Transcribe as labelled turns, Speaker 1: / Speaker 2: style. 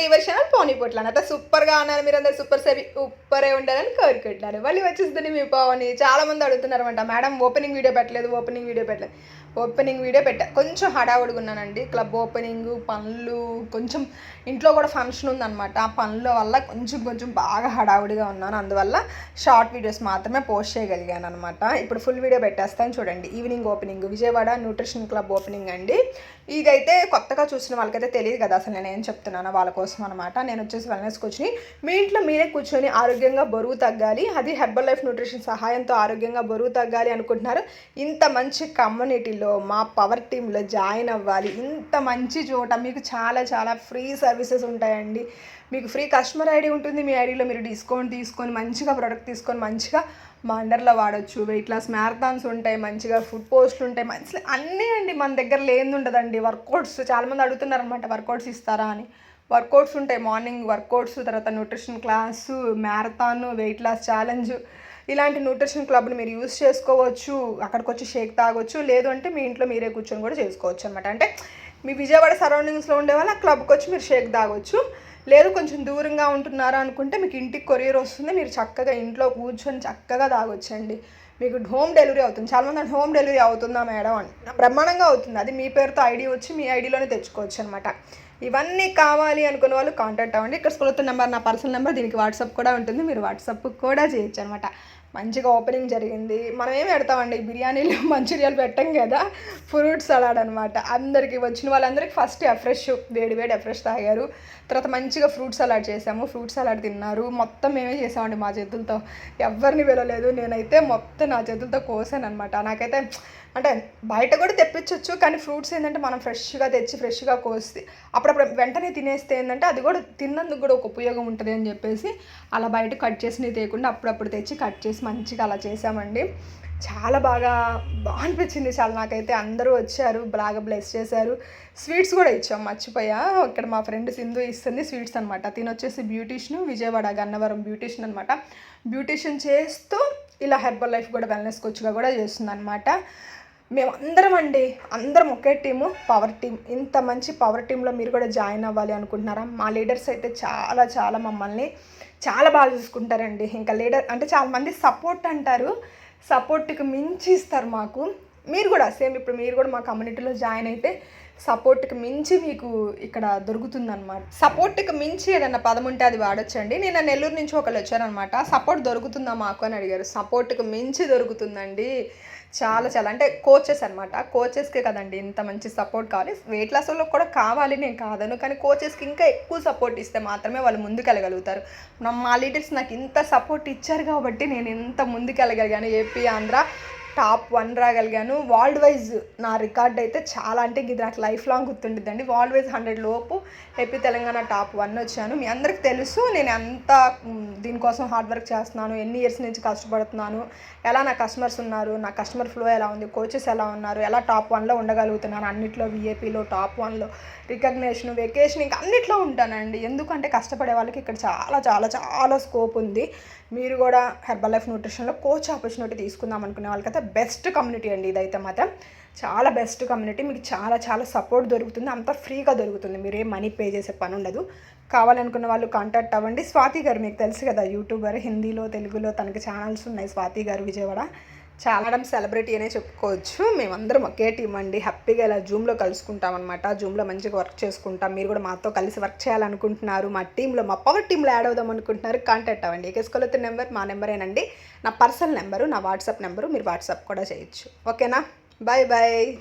Speaker 1: To your channel పోనీ పొట్లాను. సూపర్గా ఉన్నారు మీరు అందరు సూపర్ సరి ఉప్పరే ఉండాలని కోరుకుంటున్నారు. మళ్ళీ వచ్చేస్తుంది మీ పావని చాలామంది అడుగుతున్నారు అనమాట మేడం ఓపెనింగ్ వీడియో పెట్టలేదు ఓపెనింగ్ వీడియో పెట్టలేదు. ఓపెనింగ్ వీడియో పెట్టా. కొంచెం హడావుడిగా ఉన్నానండి క్లబ్ ఓపెనింగ్ పనులు కొంచెం ఇంట్లో కూడా ఫంక్షన్ ఉందన్నమాట. ఆ పనుల వల్ల కొంచెం కొంచెం బాగా హడావుడిగా ఉన్నాను. అందువల్ల షార్ట్ వీడియోస్ మాత్రమే పోస్ట్ చేయగలిగాను అనమాట ఇప్పుడు ఫుల్ వీడియో పెట్టేస్తాను చూడండి. Evening opening. Vijayawada nutrition club opening అండి. ఇదైతే కొత్తగా చూసిన వాళ్ళకైతే తెలియదు కదా అసలు నేను ఏం చెప్తున్నానో వాళ్ళ కోసం అనమాట నేను వచ్చేసి వెల్నెస్ కూర్చుని మీ ఇంట్లో మీరే కూర్చొని ఆరోగ్యంగా బరువు తగ్గాలి. అది హెర్బల్ లైఫ్ న్యూట్రిషన్ సహాయంతో ఆరోగ్యంగా బరువు తగ్గాలి అనుకుంటున్నారు. ఇంత మంచి కమ్యూనిటీలో మా పవర్ టీంలో జాయిన్ అవ్వాలి. ఇంత మంచి చోట మీకు చాలా చాలా ఫ్రీ సర్వీసెస్ ఉంటాయండి. మీకు ఫ్రీ కస్టమర్ ఐడి ఉంటుంది. మీ ఐడిలో మీరు డిస్కౌంట్ తీసుకొని మంచిగా ప్రోడక్ట్ తీసుకొని మంచిగా మా అండర్లో వాడచ్చు. వెయిట్ లాస్ మ్యారథాన్స్ ఉంటాయి మంచిగా ఫుడ్ పోస్ట్లు ఉంటాయి. మంచి అన్నీ అండి మన దగ్గర లేని ఉండదండి. వర్కౌట్స్ చాలామంది అడుగుతున్నారు అనమాట వర్కౌట్స్ ఇస్తారా అని. వర్కౌట్స్ ఉంటాయి. మార్నింగ్ వర్కౌట్స్ తర్వాత nutrition class marathon weight loss challenge. ఇలాంటి న్యూట్రిషన్ క్లబ్ని మీరు యూస్ చేసుకోవచ్చు అక్కడికి వచ్చి షేక్ తాగొచ్చు లేదు అంటే మీ ఇంట్లో మీరే కూర్చొని కూడా చేసుకోవచ్చు అనమాట అంటే మీ విజయవాడ సరౌండింగ్స్లో ఉండే వాళ్ళు ఆ క్లబ్కి వచ్చి మీరు షేక్ తాగొచ్చు. లేదు కొంచెం దూరంగా ఉంటున్నారా అనుకుంటే మీకు ఇంటికి కొరియర్ వస్తుంది మీరు చక్కగా ఇంట్లో కూర్చొని చక్కగా తాగొచ్చండి. మీకు హోమ్ డెలివరీ అవుతుంది. చాలామంది హోమ్ డెలివరీ అవుతుందా మేడం అని. బ్రహ్మాండంగా అవుతుంది. అది మీ పేరుతో ఐడి వచ్చి మీ ఐడిలోనే తెచ్చుకోవచ్చు అనమాట ఇవన్నీ కావాలి అనుకున్న వాళ్ళు కాంటాక్ట్ అవ్వండి. ఇక్కడ స్కూల్ నెంబర్ నా పర్సనల్ నెంబర్ దీనికి వాట్సాప్ కూడా ఉంటుంది. మీరు వాట్సాప్ కూడా చేయొచ్చు అనమాట మంచిగా ఓపెనింగ్ జరిగింది. మనం ఏం పెడతామండి? బిర్యానీలో మంచిరియాలు పెట్టాం కదా? ఫ్రూట్ సలాడ్ అనమాట అందరికి వచ్చిన వాళ్ళందరికీ ఫస్ట్ ఎఫ్రెష్ వేడి వేడి ఎఫ్రెష్ తాగారు. తర్వాత మంచిగా ఫ్రూట్ సలాడ్ చేసాము. ఫ్రూట్ సలాడ్ తిన్నారు. మొత్తం మేమే చేసామండి మా చేతులతో. ఎవరిని వెళ్ళలేదు నేనైతే మొత్తం నా చేతులతో కోసాను అనమాట నాకైతే అంటే బయట కూడా తెప్పించవచ్చు కానీ ఫ్రూట్స్ ఏంటంటే మనం ఫ్రెష్గా తెచ్చి ఫ్రెష్గా కోసి అప్పుడప్పుడు వెంటనే తినేస్తే ఏంటంటే అది కూడా తిన్నందుకు కూడా ఒక ఉపయోగం ఉంటుంది అని చెప్పేసి అలా బయట కట్ చేసి తేయకుండా అప్పుడప్పుడు తెచ్చి కట్ చేసి మంచిగా అలా చేసామండి. చాలా బాగా బాగా అనిపించింది చాలా నాకైతే. అందరూ వచ్చారు బాగా బ్లెస్ చేశారు. స్వీట్స్ కూడా ఇచ్చాం మర్చిపోయా. ఇక్కడ మా ఫ్రెండ్ సింధు ఇస్తుంది స్వీట్స్ అనమాట తినొచ్చేసి వచ్చేసి బ్యూటీషియన్ విజయవాడ గన్నవరం బ్యూటీషియన్ అనమాట బ్యూటీషియన్ చేస్తూ ఇలా హెర్బల్ లైఫ్ కూడా వెల్నెస్ కోచ్గా కూడా చేస్తుంది అనమాట మేము అందరం అండి అందరం ఒకే టీము పవర్ టీం. ఇంత మంచి పవర్ టీంలో మీరు కూడా జాయిన్ అవ్వాలి అనుకుంటున్నారా? మా లీడర్స్ అయితే చాలా చాలా మమ్మల్ని చాలా బాగా చూసుకుంటారండి. ఇంకా లీడర్ అంటే చాలామంది సపోర్ట్ అంటారు. సపోర్ట్కి మించి ఇస్తారు మాకు. మీరు కూడా సేమ్ ఇప్పుడు మీరు కూడా మా కమ్యూనిటీలో జాయిన్ అయితే సపోర్ట్కి మించి మీకు ఇక్కడ దొరుకుతుందన్నమాట. సపోర్ట్కి మించి ఏదన్నా పదం ఉంటే అది వాడొచ్చండి. నేను నెల్లూరు నుంచి ఒకళ్ళు వచ్చారనమాట సపోర్ట్ దొరుకుతుందా మాకు? అని అడిగారు. సపోర్ట్కి మించి దొరుకుతుందండి. చాలా చాలా అంటే కోచెస్ అనమాట కోచెస్కే కదండి ఇంత మంచి సపోర్ట్ కావాలి. వెయిట్ లాస్ వాళ్ళకి కూడా కావాలి నేను కాదను. కానీ కోచెస్కి ఇంకా ఎక్కువ సపోర్ట్ ఇస్తే మాత్రమే వాళ్ళు ముందుకెళ్ళగలుగుతారు. మా లీడర్స్ నాకు ఇంత సపోర్ట్ ఇచ్చారు కాబట్టి నేను ఇంత ముందుకెళ్ళగలిగాను. ఏపీ ఆంధ్ర టాప్ వన్ రాగలిగాను. వరల్డ్ వైజ్ నా రికార్డ్ అయితే చాలా అంటే ఇది నాకు లైఫ్ లాంగ్ గుర్తుండిద్దండి. వరల్డ్ వైజ్ హండ్రెడ్ లోపు ఏపీ తెలంగాణ టాప్ వన్ వచ్చాను. మీ అందరికి తెలుసు నేను ఎంత దీనికోసం హార్డ్ వర్క్ చేస్తున్నాను ఎన్ని ఇయర్స్ నుంచి కష్టపడుతున్నాను ఎలా నా కస్టమర్స్ ఉన్నారు నా కస్టమర్ ఫ్లో ఎలా ఉంది కోచెస్ ఎలా ఉన్నారు ఎలా టాప్ వన్లో ఉండగలుగుతున్నాను అన్నిట్లో విఏపీలో టాప్ వన్లో రికగ్నేషన్ వెకేషన్ ఇంకా అన్నిట్లో ఉంటానండి. ఎందుకంటే కష్టపడే వాళ్ళకి ఇక్కడ చాలా చాలా చాలా స్కోప్ ఉంది. మీరు కూడా హెర్బల్ లైఫ్ న్యూట్రిషన్లో కోచ్ ఆపర్చునిటీ తీసుకుందాం అనుకునే వాళ్ళకైతే బెస్ట్ కమ్యూనిటీ అండి ఇదైతే మాత్రం. చాలా బెస్ట్ కమ్యూనిటీ మీకు చాలా చాలా సపోర్ట్ దొరుకుతుంది అంతా ఫ్రీగా దొరుకుతుంది. మీరు ఏం మనీ పే చేసే పని ఉండదు. కావాలనుకున్న వాళ్ళు కాంటాక్ట్ అవ్వండి. స్వాతి గారు మీకు తెలుసు కదా యూట్యూబర్ హిందీలో తెలుగులో తనకి ఛానల్స్ ఉన్నాయి. స్వాతి గారు విజయవాడ. చాలా సెలబ్రిటీ అనే చెప్పుకోవచ్చు. మేమందరం ఒకే టీం అండి. హ్యాపీగా ఇలా జూమ్లో కలుసుకుంటాం అనమాట జూమ్లో మంచిగా వర్క్ చేసుకుంటాం. మీరు కూడా మాతో కలిసి వర్క్ చేయాలనుకుంటున్నారు. మా టీంలో మా పవర్ టీంలో యాడ్ అవుదాం అనుకుంటున్నారు కాంటాక్ట్ అవ్వండి. ఎకేసుకోలేదు నెంబర్ మా నెంబరేనండి. నా పర్సనల్ నెంబరు నా వాట్సాప్ నెంబరు మీరు వాట్సాప్ కూడా చేయొచ్చు. ఓకేనా? Bye bye